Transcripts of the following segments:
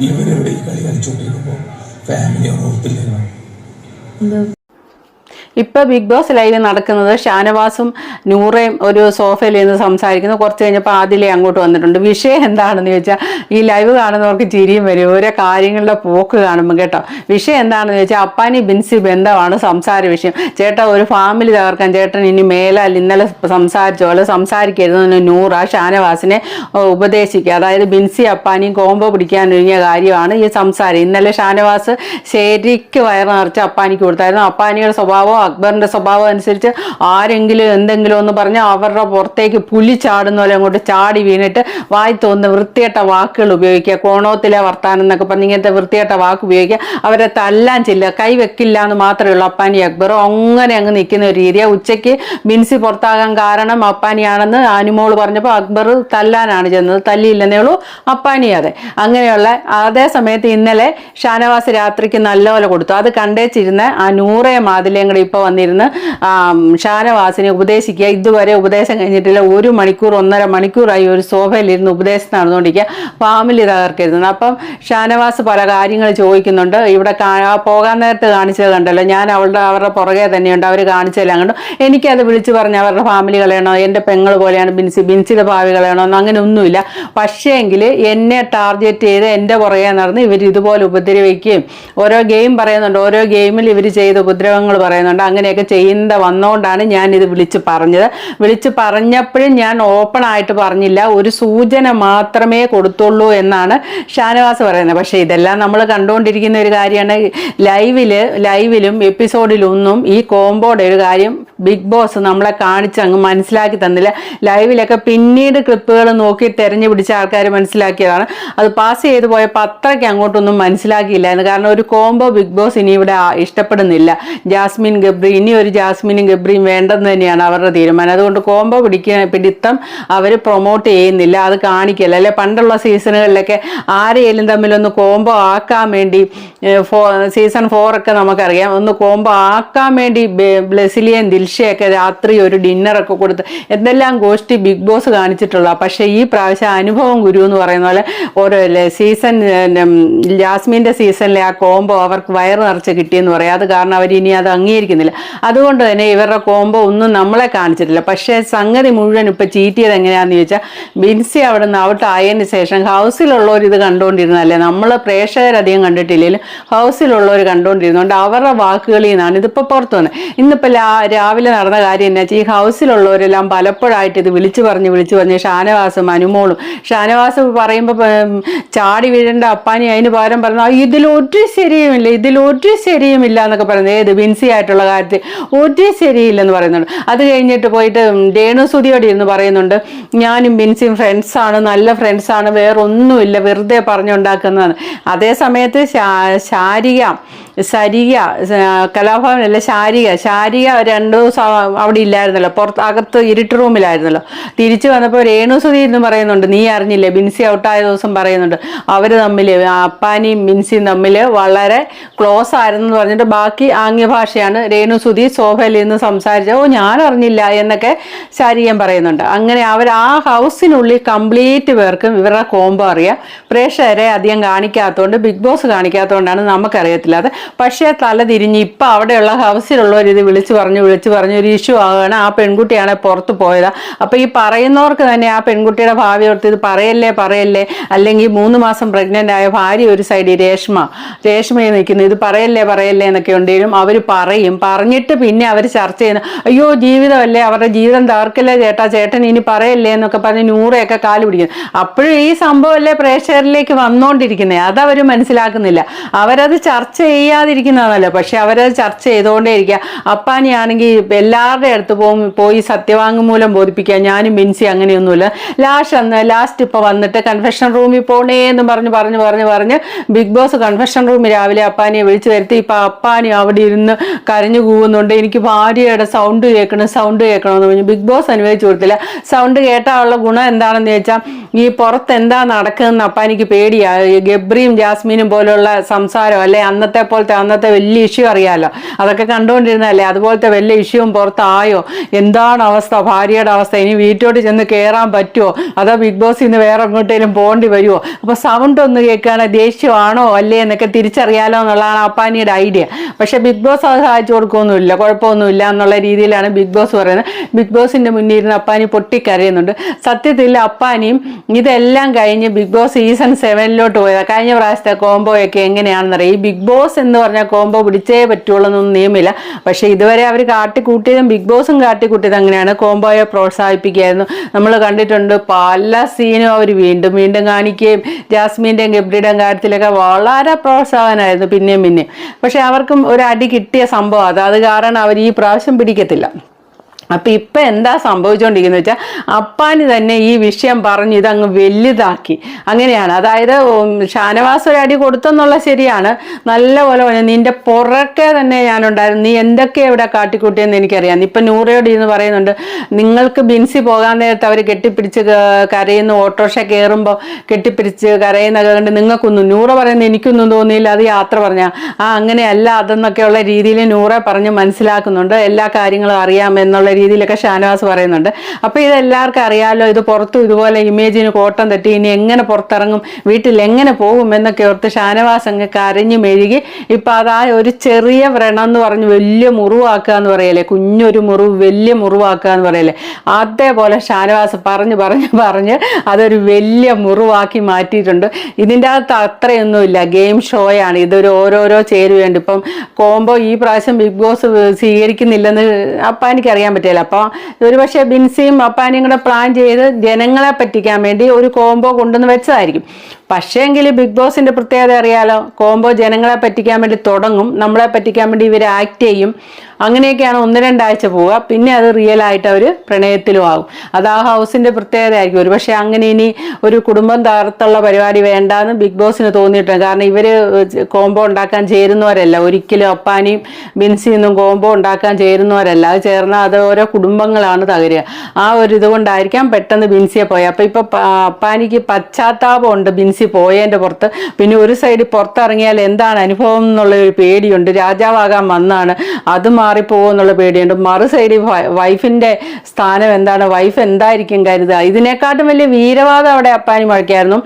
ഇവരെവിടെ ഈ കളി കളിച്ചോണ്ടിരിക്കുമ്പോ ഫാമിലി ഓർത്തില്ലല്ലോ എന്താ ഇപ്പൊ ബിഗ് ബോസ് ലൈവ് നടക്കുന്നത് ഷാനവാസും നൂറയും ഒരു സോഫയിൽ നിന്ന് സംസാരിക്കുന്നു. കുറച്ച് കഴിഞ്ഞപ്പോൾ ആദിലെ അങ്ങോട്ട് വന്നിട്ടുണ്ട്. വിഷയം എന്താണെന്ന് ചോദിച്ചാൽ ഈ ലൈവ് കാണുന്നവർക്ക് ചിരിയും വരും. ഓരോ കാര്യങ്ങളുടെ പോക്ക് കാണുമ്പോൾ കേട്ടോ. വിഷയം എന്താണെന്ന് ചോദിച്ചാൽ അപ്പാനി ബിൻസി ബന്ധമാണ് സംസാര വിഷയം. ചേട്ടാ ഒരു ഫാമിലി തകർക്കാൻ ചേട്ടൻ ഇനി മേലാൽ ഇന്നലെ സംസാരിച്ച? പോലെ സംസാരിക്കരുതെന്ന് നൂറ ഷാനവാസിനെ ഉപദേശിക്കുക. അതായത് ബിൻസി അപ്പാനിയും കോമ്പോ പിടിക്കാൻ ഒരുങ്ങിയ കാര്യമാണ് ഈ സംസാരം. ഇന്നലെ ഷാനവാസ് ശരിക്ക് വയറ് നിറച്ച് അപ്പാനിക്ക് കൊടുത്തായിരുന്നു. അപ്പാനിയുടെ സ്വഭാവം അക്ബറിന്റെ സ്വഭാവം അനുസരിച്ച് ആരെങ്കിലും എന്തെങ്കിലും ഒന്ന് പറഞ്ഞാൽ അവരുടെ പുറത്തേക്ക് പുലി ചാടുന്ന പോലെ അങ്ങോട്ട് ചാടി വീണിട്ട് വായി തോന്നുന്ന വൃത്തികെട്ട വാക്കുകൾ ഉപയോഗിക്കുക. കോണോത്തിലെ വർത്താനം എന്നൊക്കെ പറഞ്ഞ് ഇങ്ങനത്തെ വൃത്തികെട്ട വാക്ക് ഉപയോഗിക്കുക. അവരെ തല്ലാൻ ചെല്ലുക. കൈ വെക്കില്ല എന്ന് മാത്രമേ ഉള്ളൂ അപ്പാനി അക്ബറും അങ്ങനെ അങ്ങ് നിൽക്കുന്ന ഒരു രീതിയാണ് ഉച്ചയ്ക്ക് ബിൻസി പുറത്താകാൻ കാരണം അപ്പാനിയാണെന്ന് അനുമോൾ പറഞ്ഞപ്പോൾ അക്ബർ തല്ലാനാണ് ചെന്നത്. തല്ലിയില്ലെന്നേ ഉള്ളൂ. അപ്പാനി അതെ. അങ്ങനെയുള്ള അതേ സമയത്ത് ഇന്നലെ ഷാനവാസ് രാത്രിക്ക് നല്ലപോലെ കൊടുത്തു. അത് കണ്ടേച്ചിരുന്ന ആ നൂറേ മാതിലേയും കൂടെ വന്നിരുന്ന് ഷാനവാസിനെ ഉപദേശിക്കുക. ഇതുവരെ ഉപദേശം കഴിഞ്ഞിട്ടില്ല. ഒരു മണിക്കൂർ ഒന്നര മണിക്കൂറായി ഒരു സോഫയിലിരുന്ന് ഉപദേശം നടന്നുകൊണ്ടിരിക്കുക. ഫാമിലി തകർക്കരുതെന്ന്. അപ്പം ഷാനവാസ് പല കാര്യങ്ങൾ ചോദിക്കുന്നുണ്ട്. ഇവിടെ പോകാൻ നേരത്ത് കാണിച്ചത് കണ്ടല്ലോ. ഞാൻ അവളുടെ അവരുടെ പുറകെ തന്നെയുണ്ട്. അവർ കാണിച്ചതെല്ലാം കണ്ടു. എനിക്കത് വിളിച്ചു പറഞ്ഞ് അവരുടെ ഫാമിലി കളയണോ എന്റെ പെങ്ങൾ പോലെയാണ് ബിൻസി ബിൻസിയുടെ ഭാവി കളയണോ എന്ന് അങ്ങനെ ഒന്നുമില്ല. പക്ഷേങ്കിൽ എന്നെ ടാർഗറ്റ് ചെയ്ത് എന്റെ പുറകെ നടന്ന് ഇവർ ഇതുപോലെ ഉപദ്രവിക്കുകയും ഓരോ ഗെയിം പറയുന്നുണ്ട്. ഓരോ ഗെയിമിൽ ഇവർ ചെയ്ത ഉപദ്രവങ്ങൾ പറയുന്നുണ്ട്. അങ്ങനെയൊക്കെ ചെയ്യുന്നത് വന്നുകൊണ്ടാണ് ഞാൻ ഇത് വിളിച്ച് പറഞ്ഞത്. വിളിച്ച് പറഞ്ഞപ്പോഴും ഞാൻ ഓപ്പൺ ആയിട്ട് പറഞ്ഞില്ല. ഒരു സൂചന മാത്രമേ കൊടുത്തുള്ളൂ എന്നാണ് ഷാനവാസ് പറയുന്നത്. പക്ഷേ ഇതെല്ലാം നമ്മൾ കണ്ടുകൊണ്ടിരിക്കുന്ന ഒരു കാര്യമാണ്. ലൈവിൽ ലൈവിലും എപ്പിസോഡിലൊന്നും ഈ കോമ്പോയുടെ ഒരു കാര്യം ബിഗ് ബോസ് നമ്മളെ കാണിച്ച് അങ്ങ് മനസ്സിലാക്കി തന്നില്ല. ലൈവിലൊക്കെ പിന്നീട് ക്ലിപ്പുകൾ നോക്കി തെരഞ്ഞു പിടിച്ച ആൾക്കാർ മനസ്സിലാക്കിയതാണ്. അത് പാസ് ചെയ്ത് പോയപ്പോൾ അത്രയ്ക്ക് അങ്ങോട്ടൊന്നും മനസ്സിലാക്കിയില്ലായിരുന്നു. കാരണം ഒരു കോംബോ ബിഗ് ബോസ് ഇനി ഇവിടെ ഇഷ്ടപ്പെടുന്നില്ല. ജാസ്മിൻ ഗബ്രി ഇനി ഒരു ജാസ്മിനും ഗബ്രിയും വേണ്ടെന്ന് തന്നെയാണ് അവരുടെ തീരുമാനം. അതുകൊണ്ട് കോംബോ പിടിക്കുക പിടിത്തം അവർ പ്രൊമോട്ട് ചെയ്യുന്നില്ല. അത് കാണിക്കില്ല. അല്ലെ പണ്ടുള്ള സീസണുകളിലൊക്കെ ആരെയും തമ്മിലൊന്ന് കോംബോ ആക്കാൻ വേണ്ടി ഫോ സീസൺ ഫോറൊക്കെ നമുക്കറിയാം. ഒന്ന് കോംബോ ആക്കാൻ വേണ്ടി ബ്ലെസിലിയൻ ദിൽഷയൊക്കെ രാത്രി ഒരു ഡിന്നറൊക്കെ കൊടുത്ത് എന്തെല്ലാം ഗോഷ്ടി ബിഗ് ബോസ് കാണിച്ചിട്ടുള്ള പക്ഷെ ഈ പ്രാവശ്യം അനുഭവം ഗുരു എന്ന് പറയുന്ന പോലെ ഓരോ സീസൺ ജാസ്മിന്റെ സീസണിലെ ആ കോംബോ അവർക്ക് വയറ് നിറച്ച് കിട്ടിയെന്ന് പറയാം. അത് കാരണം അവർ ഇനി അത് അംഗീകരിക്കുന്നില്ല. അതുകൊണ്ട് തന്നെ ഇവരുടെ കോംബോ ഒന്നും നമ്മളെ കാണിച്ചിട്ടില്ല. പക്ഷേ സംഗതി മുഴുവൻ ഇപ്പം ചീറ്റിയത് എങ്ങനെയാണെന്ന് ചോദിച്ചാൽ ബിൻസി അവിടെ നിന്ന് ഔട്ട് ആയതിന് ശേഷം ഹൗസിലുള്ളവർ ഇത് കണ്ടുകൊണ്ടിരുന്നല്ലേ നമ്മൾ പ്രേക്ഷകരധികം കണ്ടിട്ടില്ലെങ്കിലും ഹൗസിലുള്ളവർ കണ്ടുകൊണ്ടിരുന്നുകൊണ്ട് അവരുടെ വാക്കുകളിൽ നിന്നാണ് ഇതിപ്പോൾ പുറത്തു വന്നത് ഇന്നിപ്പോൾ രാവിലെ നടന്ന കാര്യം എന്നാ ഈ ഹൗസിലുള്ളവരെല്ലാം പലപ്പോഴായിട്ട് ഇത് വിളിച്ചു പറഞ്ഞ് വിളിച്ചു പറഞ്ഞ് ഷാനവാസും അനുമോളും. ഷാനവാസ് പറയുമ്പോൾ ചാടി വീഴേണ്ട അപ്പാനി അതിന് പകരം പറഞ്ഞു "ആ, ഇതിലൊരു ശരിയുമില്ല ഇതിലൊരു ശരിയുമില്ല എന്നൊക്കെ പറയുന്നത്. ഏത് ബിൻസി ആയിട്ടുള്ള കാര്യത്തിൽ ഒരു ശരിയില്ലെന്ന് പറയുന്നുണ്ട്. അത് കഴിഞ്ഞിട്ട് പോയിട്ട് രേണു സുതിയോട് ഇരുന്ന് പറയുന്നുണ്ട് ഞാനും ബിൻസിയും ഫ്രണ്ട്സാണ് നല്ല ഫ്രണ്ട്സാണ് വേറൊന്നുമില്ല വെറുതെ പറഞ്ഞുണ്ടാക്കുന്നതാണ്. അതേ സമയത്ത് ശാ- ശാരിക സരിക അല്ല ശാരിക ശാരിക രണ്ടു ദിവസം അവിടെ ഇല്ലായിരുന്നല്ലോ. പുറത്ത് അകത്ത് ഇരുട്ട് റൂമിലായിരുന്നല്ലോ. തിരിച്ചു വന്നപ്പോൾ രേണു രേണുസുതി എന്ന് പറയുന്നുണ്ട്. നീ അറിഞ്ഞില്ലേ? ബിൻസി ഔട്ടായ ദിവസം പറയുന്നുണ്ട്. അവർ തമ്മിൽ അപ്പാനിയും ബിൻസിയും തമ്മിൽ വളരെ ക്ലോസ് ആയിരുന്നു എന്ന് പറഞ്ഞിട്ട് ബാക്കി ആംഗ്യ ഭാഷയാണ് രേണുസുതി സോഫയിൽ നിന്ന് സംസാരിച്ചത്. ഓ ഞാൻ അറിഞ്ഞില്ല എന്നൊക്കെ ശാരികൻ പറയുന്നുണ്ട്. അങ്ങനെ അവർ ആ ഹൗസിനുള്ളിൽ കംപ്ലീറ്റ് പേർക്കും ഇവരുടെ കോംബോ അറിയാം. പ്രേക്ഷകരെ അധികം കാണിക്കാത്തതുകൊണ്ട് ബിഗ് ബോസ് കാണിക്കാത്തതുകൊണ്ടാണ് നമുക്കറിയത്തില്ല അത് പക്ഷേ തല തിരിഞ്ഞ് ഇപ്പം അവിടെയുള്ള ഹൗസിലുള്ളവർ ഇത് വിളിച്ചു പറഞ്ഞു വിളിച്ചു പറഞ്ഞു ഒരു ഇഷ്യൂ ആവുകയാണ്. ആ പെൺകുട്ടിയാണ് പുറത്ത് പോയത്. അപ്പോൾ ഈ പറയുന്നവർക്ക് തന്നെ ആ പെൺകുട്ടിയുടെ ഭാവി ഓർത്ത് ഇത് പറയല്ലേ പറയല്ലേ? അല്ലെങ്കിൽ മൂന്ന് മാസം പ്രഗ്നന്റ് ആയ ഭാര്യ ഒരു സൈഡിൽ രേഷ്മ രേഷ്മയെ നിൽക്കുന്നു. ഇത് പറയല്ലേ പറയല്ലേ എന്നൊക്കെ ഉണ്ടെങ്കിലും അവർ പറയും. പറഞ്ഞിട്ട് പിന്നെ അവർ ചർച്ച ചെയ്യുന്നു. അയ്യോ ജീവിതമല്ലേ? അവരുടെ ജീവിതം തകർക്കല്ലേ ചേട്ടാ? ചേട്ടൻ ഇനി പറയല്ലേ എന്നൊക്കെ പറഞ്ഞ് നൂറെയൊക്കെ കാൽ പിടിക്കുന്നു. അപ്പോഴും ഈ സംഭവമല്ലേ പ്രേക്ഷകരിലേക്ക് വന്നുകൊണ്ടിരിക്കുന്നത് അതവർ മനസ്സിലാക്കുന്നില്ല. അവരത് ചർച്ച ചെയ്യാതിരിക്കുന്നതാണല്ലോ. പക്ഷെ അവരത് ചർച്ച ചെയ്തുകൊണ്ടേ ഇരിക്കുക. അപ്പാനിയാണെങ്കിൽ എല്ലാവരുടെ അടുത്ത് പോകും പോയി സത്യവാങ്മൂലം ബോധിപ്പിക്കുക. ഞാനും മിൻസി അങ്ങനെയൊന്നുമില്ല. ലാസ്റ്റ് അന്ന് ലാസ്റ്റ് ഇപ്പോൾ വന്നിട്ട് കൺഫെഷൻ റൂമിൽ പോണേ എന്ന് പറഞ്ഞ് പറഞ്ഞ് പറഞ്ഞ് പറഞ്ഞ് ബിഗ് ബോസ് കൺഫെഷൻ റൂമിൽ രാവിലെ അപ്പാനിയെ വിളിച്ചു വരുത്തി. ഇപ്പം അപ്പാനി അവിടെ ഇരുന്ന് കരഞ്ഞു കൂവുന്നുണ്ട്. എനിക്ക് ഭാര്യയുടെ സൗണ്ട് കേൾക്കണം സൗണ്ട് കേൾക്കണമെന്ന് പറഞ്ഞു. ബിഗ് ബോസ് അനുവദിച്ചു കൊടുത്തില്ല. സൗണ്ട് കേട്ടാനുള്ള ഗുണം എന്താണെന്ന് ചോദിച്ചാൽ ഈ പുറത്ത് എന്താ നടക്കുന്നതെന്ന് അപ്പാനിക്ക് പേടിയാ. ഗബ്രിയും ജാസ്മിനും പോലുള്ള സംസാരം അല്ലെ? അന്നത്തെ പോലത്തെ അന്നത്തെ വലിയ ഇഷ്യൂ അറിയാലോ. അതൊക്കെ കണ്ടുകൊണ്ടിരുന്നല്ലേ അതുപോലത്തെ വലിയ ഇഷ്യൂവും പുറത്തായോ? എന്താണ് അവസ്ഥ? ഭാര്യയുടെ അവസ്ഥ? ഇനി വീട്ടോട്ട് ചെന്ന് കയറാൻ പറ്റുമോ അതോ ബിഗ് ബോസ് ഇന്ന് വേറെ എങ്ങോട്ടേലും പോകേണ്ടി വരുമോ അപ്പൊ സൗണ്ട് ഒന്ന് കേൾക്കുകയാണെങ്കിൽ ദേഷ്യമാണോ അല്ലേ എന്നൊക്കെ തിരിച്ചറിയാലോ എന്നുള്ളതാണ് അപ്പാനിയുടെ ഐഡിയ. പക്ഷെ ബിഗ് ബോസ് അത് സഹായിച്ചു കൊടുക്കുകയൊന്നുമില്ല കുഴപ്പമൊന്നുമില്ല എന്നുള്ള രീതിയിലാണ് ബിഗ് ബോസ് പറയുന്നത്. ബിഗ് ബോസിന്റെ മുന്നിൽ ഇരുന്ന് അപ്പാനി പൊട്ടിക്കരയുന്നുണ്ട്. സത്യത്തിൽ അപ്പാനിയും ഇതെല്ലാം കഴിഞ്ഞ് ബിഗ് ബോസ് സീസൺ സെവനിലോട്ട് പോയത്. കഴിഞ്ഞ പ്രാവശ്യത്തെ കോംബോ ഒക്കെ എങ്ങനെയാണെന്നറിയാം? ഈ ബിഗ് ബോസ് എന്ന് പറഞ്ഞാൽ കോംബോ പിടിച്ചേ പറ്റുള്ളൂ എന്നൊന്നും നിയമില്ല പക്ഷേ ഇതുവരെ അവർ കാട്ടിക്കൂട്ടിയതും ബിഗ് ബോസും കാട്ടിക്കൂട്ടിയത് അങ്ങനെയാണ്. കോംബോയെ പ്രോത്സാഹിപ്പിക്കുകയായിരുന്നു. നമ്മൾ കണ്ടിട്ടുണ്ട് പല സീനും അവർ വീണ്ടും വീണ്ടും കാണിക്കുകയും ജാസ്മിന്റെയും ഗബ്രിയുടെയും കാര്യത്തിലൊക്കെ വളരെ പ്രോത്സാഹനമായിരുന്നു പിന്നെയും പിന്നെയും. പക്ഷേ അവർക്കും ഒരു അടി കിട്ടിയ സംഭവം അത്. അത് കാരണം അവർ ഈ പ്രാവശ്യം പിടിക്കത്തില്ല. അപ്പൊ ഇപ്പൊ എന്താ സംഭവിച്ചുകൊണ്ടിരിക്കുന്നത് വെച്ചാൽ അപ്പാന് തന്നെ ഈ വിഷയം പറഞ്ഞു ഇതങ്ങ് വലുതാക്കി. അങ്ങനെയാണ്. അതായത് ഷാനവാസ് ഒരു അടി കൊടുത്തെന്നുള്ള ശരിയാണ്. നല്ല പോലെ പറഞ്ഞു നിന്റെ പുറക്കെ തന്നെ ഞാനുണ്ടായിരുന്നു. നീ എന്തൊക്കെ ഇവിടെ കാട്ടിക്കൂട്ടിയെന്ന് എനിക്കറിയാം. ഇപ്പൊ നൂറയോട് എന്ന് പറയുന്നുണ്ട്. നിങ്ങൾക്ക് ബിൻസി പോകാൻ നേരത്ത് അവർ കെട്ടിപ്പിടിച്ച് കരയുന്ന ഓട്ടോറിക്ഷ കയറുമ്പോൾ കെട്ടിപ്പിടിച്ച് കരയുന്നൊക്കെ കണ്ട് നിങ്ങൾക്കൊന്നും നൂറ പറയുന്നത് എനിക്കൊന്നും തോന്നിയില്ല. അത് യാത്ര പറഞ്ഞ. ആ അങ്ങനെയല്ല അതെന്നൊക്കെയുള്ള രീതിയിൽ നൂറെ പറഞ്ഞ് മനസ്സിലാക്കുന്നുണ്ട്. എല്ലാ കാര്യങ്ങളും അറിയാം എന്നുള്ള രീതിയിലൊക്കെ ഷാനവാസ് പറയുന്നുണ്ട്. അപ്പോൾ ഇത് എല്ലാവർക്കും അറിയാലോ ഇത് പുറത്തും ഇതുപോലെ ഇമേജിന് കോട്ടം തട്ടി ഇനി എങ്ങനെ പുറത്തിറങ്ങും വീട്ടിൽ എങ്ങനെ പോകും എന്നൊക്കെ ഓർത്ത് ഷാനവാസ് അങ്ങ് കരഞ്ഞു മെഴുകി ഇപ്പം അതാ ഒരു ചെറിയ വ്രണം എന്ന് പറഞ്ഞ് വലിയ മുറിവാക്കുക എന്ന് പറയല്ലേ കുഞ്ഞൊരു മുറിവ് വലിയ മുറിവാക്കുക എന്ന് പറയല്ലേ. അതേപോലെ ഷാനവാസ് പറഞ്ഞ് പറഞ്ഞ് പറഞ്ഞ് അതൊരു വലിയ മുറിവാക്കി മാറ്റിയിട്ടുണ്ട്. ഇതിന്റെ അകത്ത് അത്രയൊന്നുമില്ല ഗെയിം ഷോയാണ്. ഇതൊരു ഓരോരോ ചേരുവേണ്ടി ഇപ്പം കോംബോ ഈ പ്രാവശ്യം ബിഗ് ബോസ് സ്വീകരിക്കുന്നില്ലെന്ന് അപ്പാനിക്ക് അറിയാൻ പറ്റില്ല അപ്പോൾ ഒരു പക്ഷേ ബിൻസിയും അപ്പാനിയും കൂടെ പ്ലാൻ ചെയ്ത് ജനങ്ങളെ പറ്റിക്കാൻ വേണ്ടി ഒരു കോംബോ കൊണ്ടുവന്ന് വെച്ചതായിരിക്കും. പക്ഷേങ്കിൽ ബിഗ് ബോസിന്റെ പ്രത്യേകത അറിയാലോ? കോംബോ ജനങ്ങളെ പറ്റിക്കാൻ വേണ്ടി തുടങ്ങും. നമ്മളെ പറ്റിക്കാൻ വേണ്ടി ഇവർ ആക്ട് ചെയ്യും. അങ്ങനെയൊക്കെയാണ് ഒന്ന് രണ്ടാഴ്ച പോവുക. പിന്നെ അത് റിയൽ ആയിട്ട് അവർ പ്രണയത്തിലും ആകും അത് ആ ഹൗസിന്റെ പ്രത്യേകത ആയിരിക്കും ഒരു പക്ഷേ അങ്ങനെ ഇനി ഒരു കുടുംബം തകർത്തുള്ള പരിപാടി വേണ്ടാന്ന് ബിഗ് ബോസിന് തോന്നിയിട്ടുണ്ട്. കാരണം ഇവർ കോംബോ ഉണ്ടാക്കാൻ ചേരുന്നവരല്ല. ഒരിക്കലും അപ്പാനിയും ബിൻസിയൊന്നും കോംബോ ഉണ്ടാക്കാൻ ചേരുന്നവരല്ല. അത് ചേർന്നാൽ അത് ഓരോ കുടുംബങ്ങളാണ് തകരുക. ആ ഒരു ഇതുകൊണ്ടായിരിക്കാം പെട്ടെന്ന് ബിൻസിയെ പോയത് അപ്പം ഇപ്പം അപ്പാനിക്ക് പശ്ചാത്താപമുണ്ട് ബിൻസി പോയതിന്റെ പുറത്ത്. പിന്നെ ഒരു സൈഡിൽ പുറത്തിറങ്ങിയാൽ എന്താണ് അനുഭവം എന്നുള്ള ഒരു പേടിയുണ്ട്. രാജാവാകാൻ വന്നാണ്. അത് മാറിപ്പോകും എന്നുള്ള പേടിയുണ്ട്. മറു സൈഡിൽ വൈഫിന്റെ സ്ഥാനം എന്താണ്? വൈഫ് എന്തായിരിക്കും കരുതുക? ഇതിനെക്കാട്ടും വലിയ വീരവാദം അവിടെ അപ്പാനി മുഴക്കായിരുന്നു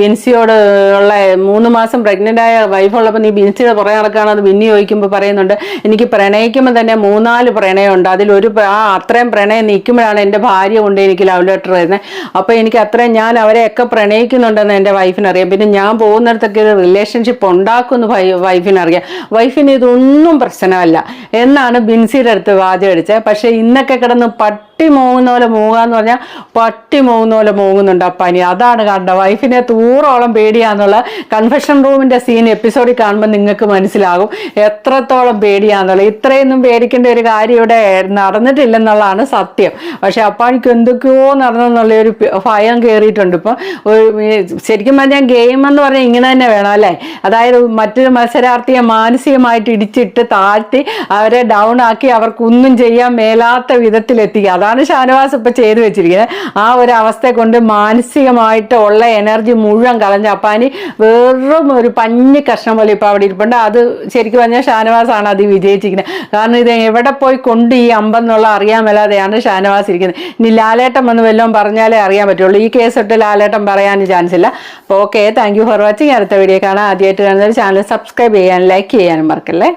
ബിൻസിയോട് ഉള്ള മൂന്ന് മാസം പ്രഗ്നന്റ് ആയ വൈഫുള്ളപ്പോൾ നീ ബിൻസിയുടെ പുറകെ നടക്കുകയാണ് അത് ബിന്നി ചോദിക്കുമ്പോൾ പറയുന്നുണ്ട്. എനിക്ക് പ്രണയിക്കുമ്പോൾ തന്നെ മൂന്നാൽ പ്രണയമുണ്ട്. അതിലൊരു ആ അത്രയും പ്രണയം നിൽക്കുമ്പോഴാണ് എന്റെ ഭാര്യ കൊണ്ട് എനിക്ക് ലവ് ലെറ്റർ തരുന്നത് അപ്പോൾ എനിക്ക് അത്രയും ഞാൻ അവരെയൊക്കെ പ്രണയിക്കുന്നുണ്ടെന്ന് എന്റെ വൈഫിനറിയാം. പിന്നെ ഞാൻ പോകുന്നിടത്തൊക്കെ ഒരു റിലേഷൻഷിപ്പ് ഉണ്ടാക്കുമെന്ന് വൈഫിനറിയാം. വൈഫിന് ഇതൊന്നും പ്രശ്നമല്ല. എന്നാണ് ബിൻസിയുടെ അടുത്ത് വാചകം അടിച്ചത്. പക്ഷേ ഇന്നൊക്കെ കിടന്ന് പട്ടി മൂങ്ങുന്ന പോലെ മൂങ്ങാന്ന് പറഞ്ഞാൽ പട്ടി മൂങ്ങുന്ന പോലെ മൂങ്ങുന്നുണ്ട് പനി. അതാണ് കണ്ട? വൈഫിനെ തൂറോളം പേടിയാന്നുള്ള കൺഫെഷൻ റൂമിന്റെ സീൻ എപ്പിസോഡിൽ കാണുമ്പോൾ നിങ്ങൾക്ക് മനസ്സിലാകും. എത്രത്തോളം പേടിയാന്നുള്ളത് ഇത്രയൊന്നും പേടിക്കേണ്ട ഒരു കാര്യം ഇവിടെ നടന്നിട്ടില്ലെന്നുള്ളതാണ് സത്യം. പക്ഷെ അപ്പാനിക്ക് എന്തൊക്കെയോ നടന്നെന്നുള്ള ഒരു ഭയം കയറിയിട്ടുണ്ട് ഇപ്പം. ശരിക്കും പറഞ്ഞാൽ ഗെയിം എന്ന് പറഞ്ഞാൽ ഇങ്ങനെ തന്നെ വേണം അല്ലേ? അതായത് മറ്റൊരു മത്സരാർത്ഥിയെ മാനസികമായിട്ട് ഇടിച്ചിട്ട് താഴ്ത്തി അവരെ ഡൗൺ ആക്കി അവർക്കൊന്നും ചെയ്യാൻ മേലാത്ത വിധത്തിലെത്തിക്കുക. അതാണ് ഷാനവാസ് ഇപ്പൊ ചെയ്തു വെച്ചിരിക്കുന്നത്. ആ ഒരു അവസ്ഥയെ കൊണ്ട് മാനസികമായിട്ട് ഉള്ള എനർജി മുഴുവൻ കളഞ്ഞ അപ്പാനി വെറും ഒരു പഞ്ഞി കഷ്ണം പോലെ ഇപ്പൊ അവിടെ ഇരിപ്പുണ്ട്. അത് ശരിക്കും പറഞ്ഞാൽ ഷാനവാസ് ആണ് അത് വിജയിച്ചിരിക്കുന്നത്. കാരണം ഇത് എവിടെ പോയി കൊണ്ട് ഈ അമ്പെന്നുള്ള അറിയാൻ മേലാതെയാണ് ഷാനവാസ് ഇരിക്കുന്നത്. ഇനി ലാലേട്ടം എന്ന് വല്ലതും പറഞ്ഞാലേ അറിയാൻ പറ്റുള്ളൂ. ഈ കേസ് ഇട്ട് ലാലേട്ടം പറയാൻ ചാൻസ് ഇല്ല അപ്പോൾ okay thank you for watching അടുത്ത വീഡിയോ കാണാൻ ആദ്യമായിട്ട് കാണുന്നവർ ചാനൽ സബ്സ്ക്രൈബ് ചെയ്യാനും ലൈക്ക് ചെയ്യാനും മറക്കല്ലേ?